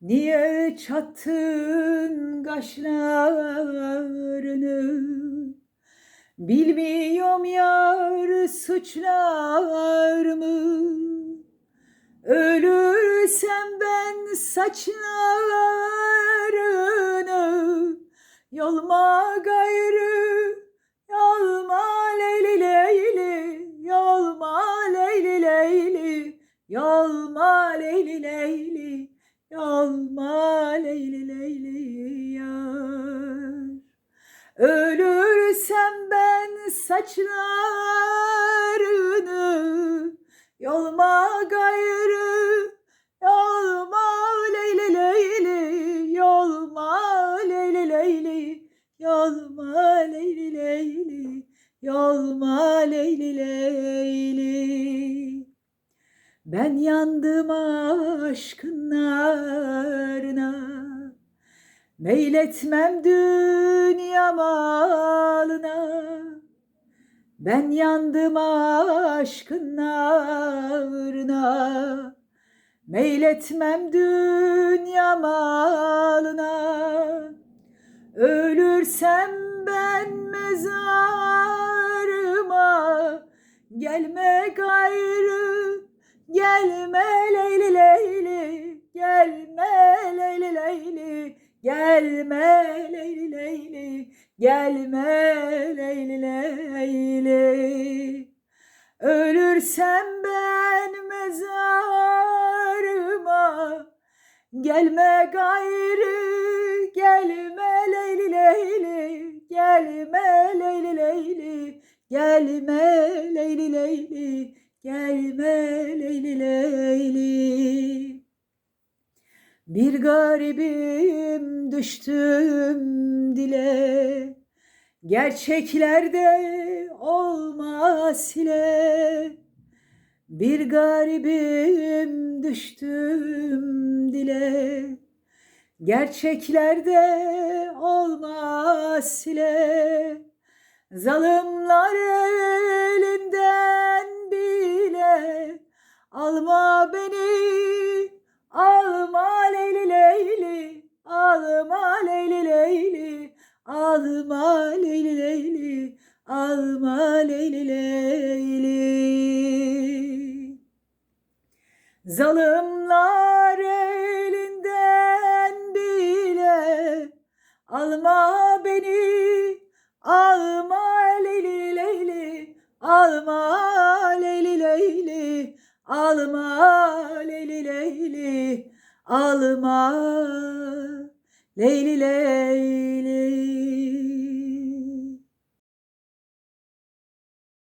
Niye çattın kaşlarını? Bilmiyorum yar suçlar mı? Ölürsem ben saçlarını Yolma gayrı Yolma leyli leyli Yolma leyli leyli Yolma leyli leyli Yolma leyli leyli yar. Ölürsem ben saçlarını Yolma gayrı Yolma leyli leyli Yolma leyli leyli Yolma leyli leyli Yolma leyli leyli. Ben yandım aşkın narına Meyletmem dünya malına. Ben yandım aşkın narına Meyletmem dünya malına. Ölürsem ben mezarıma. Gelme gayrı Gelme leyli leyli Gelme leyli leyli Gelme leyli leyli. Ölürsem ben mezarıma Gelme gayrı gelme leyli leyli Gelme leyli leyli Gelme leyli leyli Gelme leyli leyli Bir garibim düştüm dile. Gerçeklerde olmaz hile. Bir garibim düştüm dile. Gerçeklerde olmaz hile. Zalimler elinden bile Alma beni Alma leyli leyli Alma leyli leyli Alma leyli leyli Alma leyli leyli. Zalimler elinden bile Alma beni Alma leyli leyli Alma leyli leyli Alma leyli Alma leyli leyli